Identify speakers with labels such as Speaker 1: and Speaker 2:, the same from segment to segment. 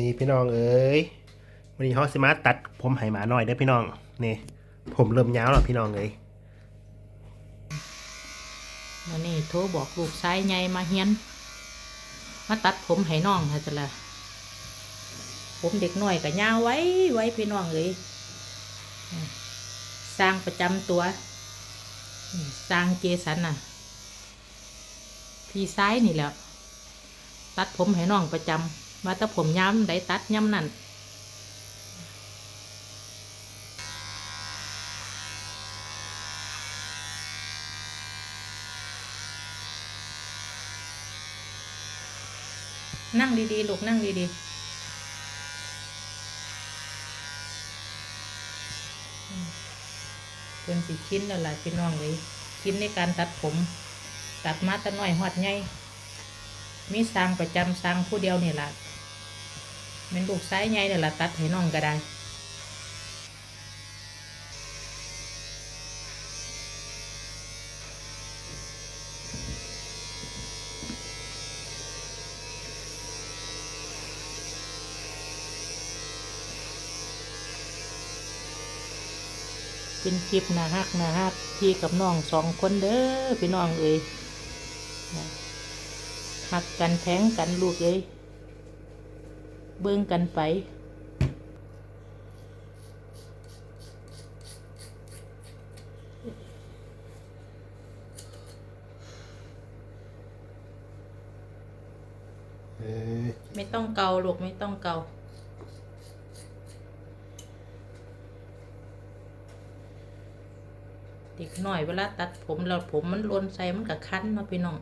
Speaker 1: นี่พี่น้องเอ้ยวันนี้เขาสิมาตัดผมไหหมาหน่อยเด้พี่น้องนี่ผมเริ่มยาวแล้วพี่น้องเอ้ย
Speaker 2: แล้วนี่โทรบอกลูกชายใหญ่มาเฮียนมาตัดผมให้น้องฮะจ้ะละผมเด็กน้อยก็ยาวไว้ไว้พี่น้องเอ้ยสร้างประจำตัวสร้างเจสันน่ะ พี่ซ้ายนี่แหละตัดผมให้น้องประจำ มาแต่ผมย้ำได้ตัดย้ำนั่นนั่งดีๆ ลูกนั่งดีๆเป็นสิชิ้นแล้วล่ะพี่น้องเลยชิ้นในการตัดผม ตัดมาตะน้อยหอดใหญ่มีสร้างประจำสร้างผู้เดียวนี่แหละ เป็นลูกซ้ายใหญ่นี่ล่ะตัดให้น้องก็ได้เป็นคลิปนะฮักนะฮักพี่กับน้องสองคนเด้อพี่น้องเอ้ยฮักกันแทงกันลูกเอ้ย เบิ่งกันไป
Speaker 1: เอ้ย
Speaker 2: ไม่ต้องเกาลูกไม่ต้องเกาเด็กหน่อยเวลาตัดผมเราผมมันหลนใส่มันกับคันเนาะพี่น้อง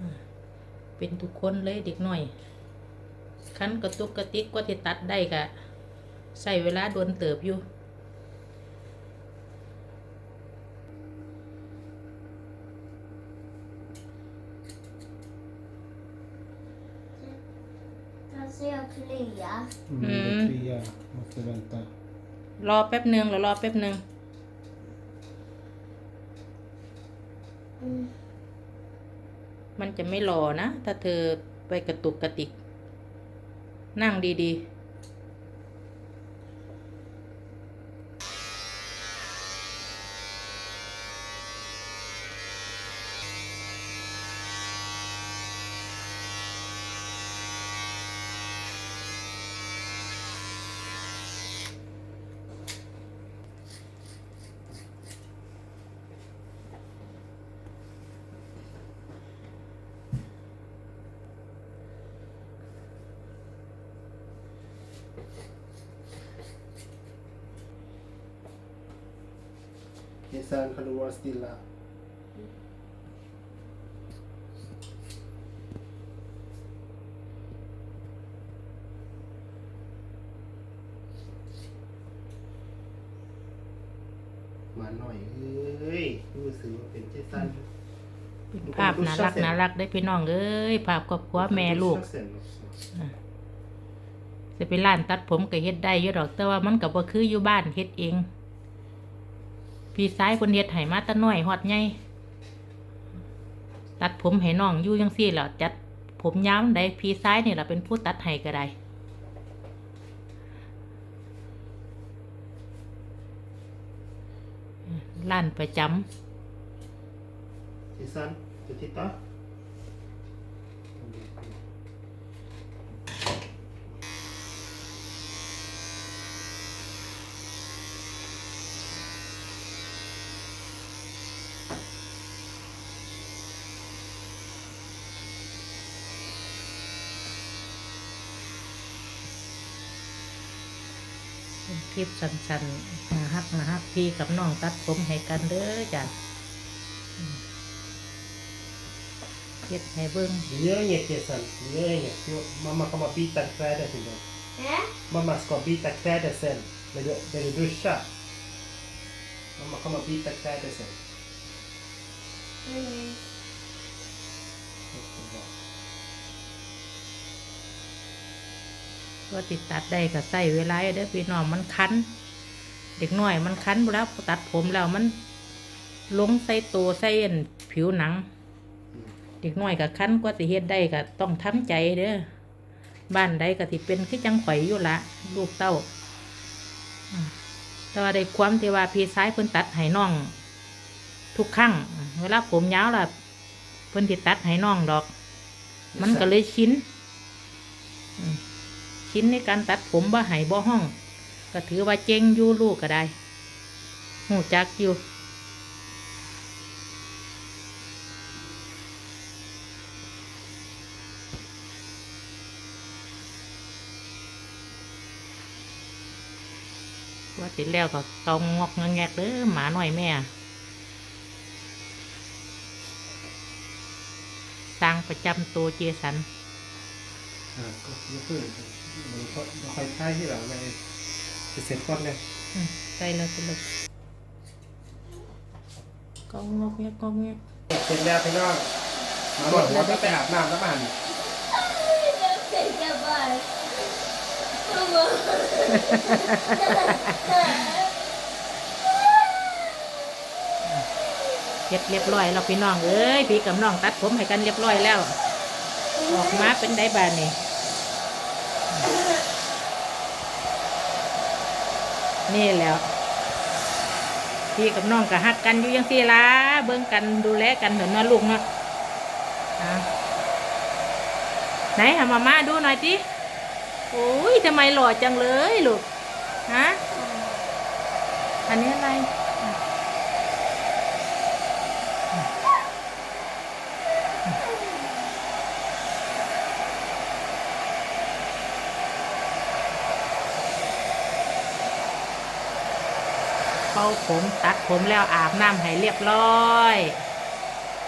Speaker 2: อ่าเป็นทุกคนเลยเด็กหน่อย คันกระตุกกระติกกว่าที่ตัดได้กะใส่เวลาโดนเติบอยู่
Speaker 3: Ta ser jag klia.
Speaker 1: Mm,
Speaker 2: Mm.
Speaker 1: det kliar. Måste vänta.
Speaker 2: รอแป๊บหนึ่งแล้วรอแป๊บหนึ่ง
Speaker 3: Mm.
Speaker 2: มันจะไม่รอนะ ถ้าเธอไปกระตุกกระติก นั่งดีๆ
Speaker 1: Kisan, kan du vara stilla? Ma หน่อยเอ้ยรู้สึกว่าเป็นเจสัน
Speaker 2: เป็นภาพน่ารักน่ารักได้พี่น้องเอ้ยภาพครอบครัวแม่ลูกจะไปร้านตัดผมก็เฮ็ดได้อยู่ดอก แต่ว่ามันก็บ่คืออยู่บ้านเฮ็ดเอง พี่ซ้ายคนเฮ็ดให้มาตะน้อยหอดไงตัดผมให้น้องอยู่ยังซี่แหล้วจัดผมยาวได้พี่ซ้ายนี่ล่ะเป็นผู้ตัดให้ก็ได้ร้านประจำ
Speaker 1: Kisan, du titta.
Speaker 2: เป็นค ลิปสั้นๆนะฮักนะฮักพี่กับน้องตัดผมให้กันเด้อจ้ะอืมเฮ็ดให้เบิ่ง
Speaker 1: Vi gör inget Kisan, vi gör inget. Jo, Mamma kommer byta kläder till dig.
Speaker 3: Äh?
Speaker 1: Mamma ska byta kläder sen. När du, när du duschar. Mamma kommer byta kläder sen.
Speaker 3: Mm.
Speaker 2: ก็ติดตัดได้ก็ใส่เวลาเด้อพี่น้องมันคันเด็กน้อยมันคันเวลาตัดผมแล้วมันลงใส่ตัวใส่อันผิวหนัง เด็กน้อยก็คันกว่าสิเฮ็ดได้ก็ต้องทำใจเด้อบ้านใดก็สิเป็นคือจังข่อยอยู่ละลูกเต้าแต่ว่าได้ความที่ว่าพี่ซ้ายเพิ่นตัดให้น้อง ทุกครั้งเวลาผมยาวล่ะเพิ่นสิตัดให้น้องดอก มันก็เลยชิ้น ชิ้นในการตัดผมบ่ให้บ่ห้อง ก็ถือว่าเจงอยู่ลูกก็ได้หูจักอยู่ว่าติดแล้วก็เกางอกเงะแงกเด้อหมาหน่อยแม่สร้างประจำตัวเจสัน
Speaker 1: อ่าก็ยกขึ้น มันก็ค่อยใช้ที่หลังในเสร็จก่อนเลย
Speaker 2: อืมใส่เลยไปเลยเกางอกแงกเกางแงก
Speaker 1: เสร็จแล้วพี่น้องมาบอกว่าต้องไปอาบน้ำแล้วบ้าน
Speaker 3: Take a bite. Come on.
Speaker 2: เรียบเรียบร้อยแล้วพี่น้องเอ้ยพี่กับน้องตัดผมให้กันเรียบร้อยแล้ว ออกมาเป็นได้บานนี่ นี่แล้ว พี่กับน้องก็ฮักกันอยู่ยังสี่ละเบิ่งกันดูแลกันเถอะนะลูกเนาะไหนหามาม่าดูหน่อยจิโอ้ยทำไมหล่อจังเลยลูก ฮะ อันนี้อะไร เป่าผมตัดผมแล้วอาบน้ำให้เรียบร้อย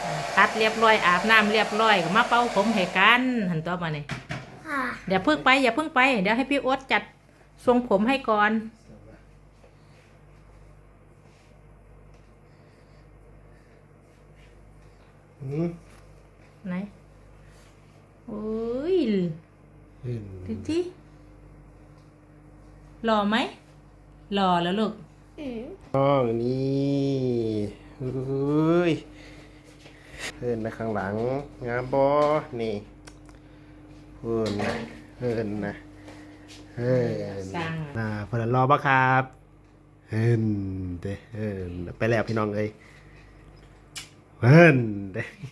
Speaker 2: อะตัดเรียบร้อยอาบน้ำเรียบร้อยก็มาเป่าผมให้กันหันตัวมาเนี่ย
Speaker 3: Ah.
Speaker 2: อย่าเพิ่งไปอย่าเพิ่งไปเดี๋ยวให้พี่โอ๊ตจัดทรงผมให้ก่อน
Speaker 1: อืม
Speaker 2: ไหนโอ้ยดูที่หล่อไหมหล่อแล้วลูก
Speaker 1: อ๋อนี่เฮ้ยเพิ่นนะข้างหลัง งามบอนี่เพิ่นนะเพิ่นนะเฮ้ย
Speaker 2: สร้างอะ
Speaker 1: อ่าเพิ่นรอปะครับเฮินเด้เฮินไปแล้วพี่น้องเอ้ยเฮินเด้